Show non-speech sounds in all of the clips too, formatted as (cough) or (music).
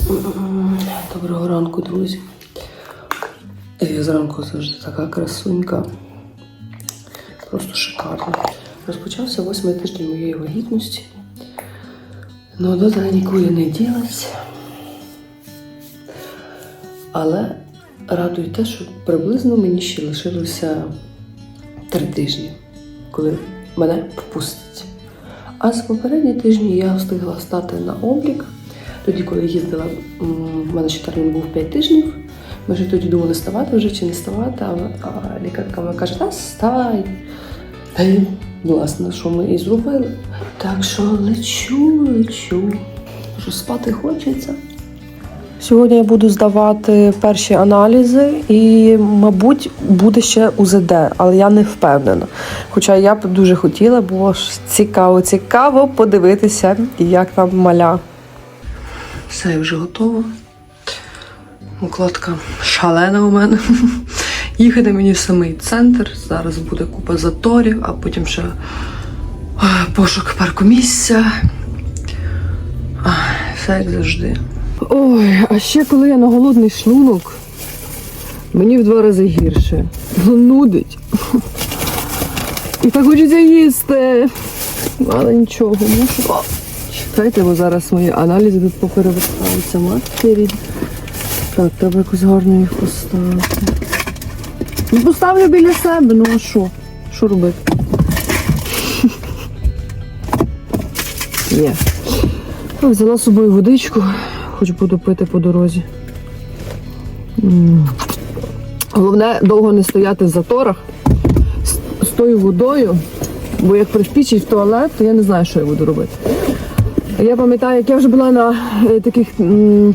Доброго ранку, друзі. Я зранку завжди така красунька. Просто шикарно. Розпочався восьмий тиждень моєї вагітності. Ну, дота нікуди не ділась. Але радує те, що приблизно мені ще лишилося три тижні, коли мене впустять. А за попередні тижні я встигла стати на облік. Тоді, коли їздила, в мене ще термін був 5 тижнів. Ми вже тоді думали, ставати вже чи не ставати, а, лікарка мені каже, та ставай. Та й, власне, що ми і зробили. Так що лечу, лечу. Що спати хочеться. Сьогодні я буду здавати перші аналізи і, мабуть, буде ще УЗД, але я не впевнена. Хоча я б дуже хотіла, бо ж цікаво, цікаво подивитися, як там маля. Все, вже готова. Укладка шалена у мене. (laughs) Їхати мені в самий центр. Зараз буде купа заторів, а потім ще пошук паркомісця. А, Все як завжди. Ой, а ще коли я на голодний шлунок, мені в два рази гірше. Ну, Нудить. І так хочеться їсти. Але нічого, мушу. Чекайте, бо зараз мої аналізи тут поперевертаються. Матері. Так, треба якось гарно їх поставити. Ну, поставлю біля себе, ну а що? Що робити? Ні. Так, взяла з собою водичку, хоч буду пити по дорозі. Головне довго не стояти в заторах з тою водою, бо як приспічить в туалет, то я не знаю, що я буду робити. Я пам'ятаю, як я вже була на е, таких м,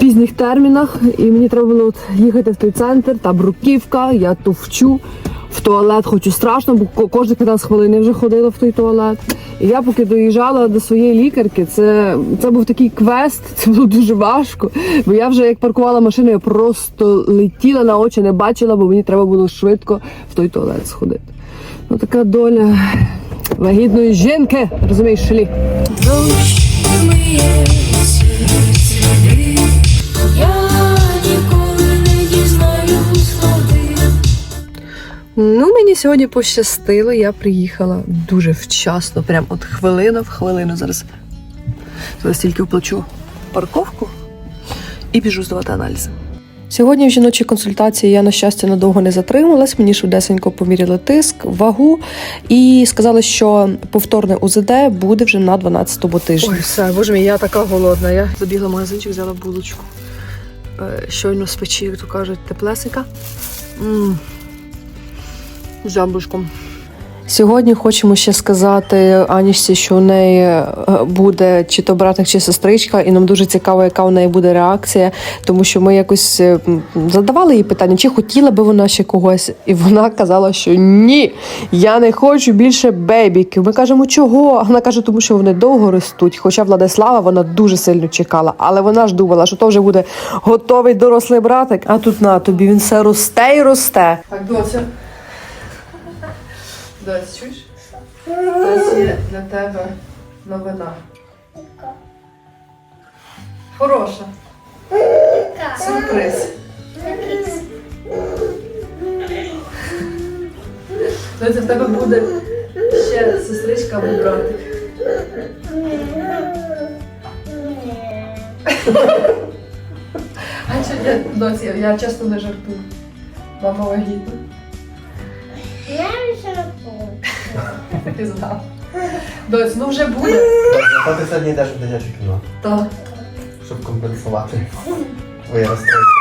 пізніх термінах, і мені треба було от їхати в той центр, там бруківка, я товчу. В туалет хочу страшно, бо ко- кожні 15 хвилин вже ходила в той туалет. І я поки доїжджала до своєї лікарки, це, це був такий квест, це було дуже важко. Бо я вже як паркувала машину, я просто летіла на очі, не бачила, бо мені треба було швидко в той туалет сходити. Ну така доля вагітної жінки, розумієш, сліди, я ніколи не дізнаюсь. Ну, мені сьогодні пощастило, я приїхала дуже вчасно, прям от хвилина в хвилину. Зараз, зараз тільки оплачу парковку і біжу здавати аналізи. Сьогодні в жіночій консультації я, на щастя, надовго не затрималась. Мені швидесенько поміряли тиск, вагу і сказали, що повторне УЗД буде вже на 12-му тижні. Ой, все, боже мій, я така голодна. Я забігла в магазинчик, взяла булочку. Е, Щойно з печі, як то кажуть, теплесика. М з яблучком. Сьогодні хочемо ще сказати Анічці, що у неї е, буде чи то братик, чи сестричка, і нам дуже цікаво, яка у неї буде реакція, тому що ми якось е, задавали їй питання, чи хотіла би вона ще когось, і вона казала, що ні, я не хочу більше бейбіків. Ми кажемо, чого? Вона каже, тому що вони довго ростуть. Хоча Владислава вона дуже сильно чекала, але вона ж думала, що то вже буде готовий дорослий братик. А тут на тобі він все росте і росте. Так, доця. Доць, чуєш? Це є для тебе новина. Хороша. Сюрприз. Доця, в тебе буде ще сестричка або братик. А що я, доці, я часто не жартую. Мама вагітна. Знав. Доць, ну вже буде. А ти сьогодні йдеш в дитяче кіно, Так. щоб компенсувати твоє розстройство.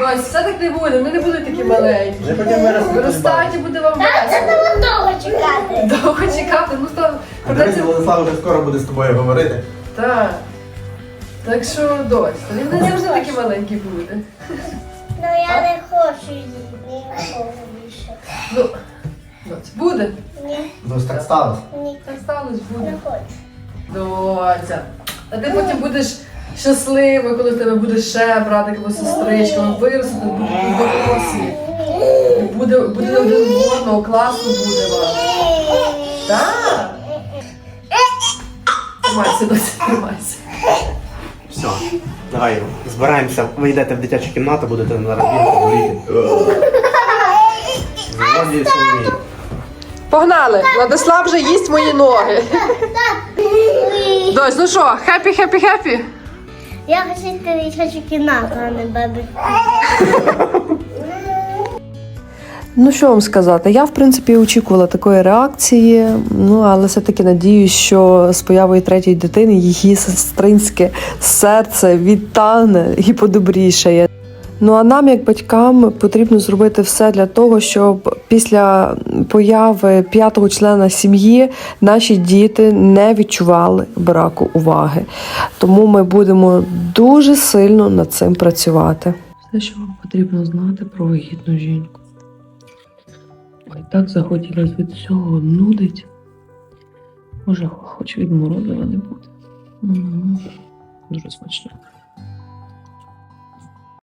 Доць, все так не буде, ми не були такі маленькі. Потім. Виростають і буде вам Це весело. треба довго чекати. Довго чекати, ну то А дивись, придеться. Владислав вже скоро буде з тобою говорити. Так. Так що, доць, то він не завжди такі маленькі буде. Ну я не хочу її нікого більше. Ну, буде. Ні, Ну так сталося. ні, Так сталося, буде. не хочу. Доця. А ти потім будеш щасливий, коли в тебе буде ще братик або сестричка, ви виростете, будете дорослі. Буде, буде один одного, класно буде вам. Так. Тримайся, доця, тримайся. Все, давай, збираємося. Ви йдете в дитячу кімнату, будете на бігати, боліти. Заводі Соломії. Погнали! Владислав вже їсть мої ноги. Дось, ну що, хеппі, хеппі, хеппі? Я хочу йти в а не бабі. Ну що вам сказати? Я в принципі очікувала такої реакції. Ну але все-таки надіюсь, що з появою третьої дитини її сестринське серце відтане і подобрішає. Ну а нам, як батькам, потрібно зробити все для того, щоб після появи п'ятого члена сім'ї наші діти не відчували браку уваги. Тому ми будемо дуже сильно над цим працювати. Все, що вам потрібно знати про вагітну жінку. Ой, так захотілося від цього нудить. Може, хоч від не буде. Дуже смачно.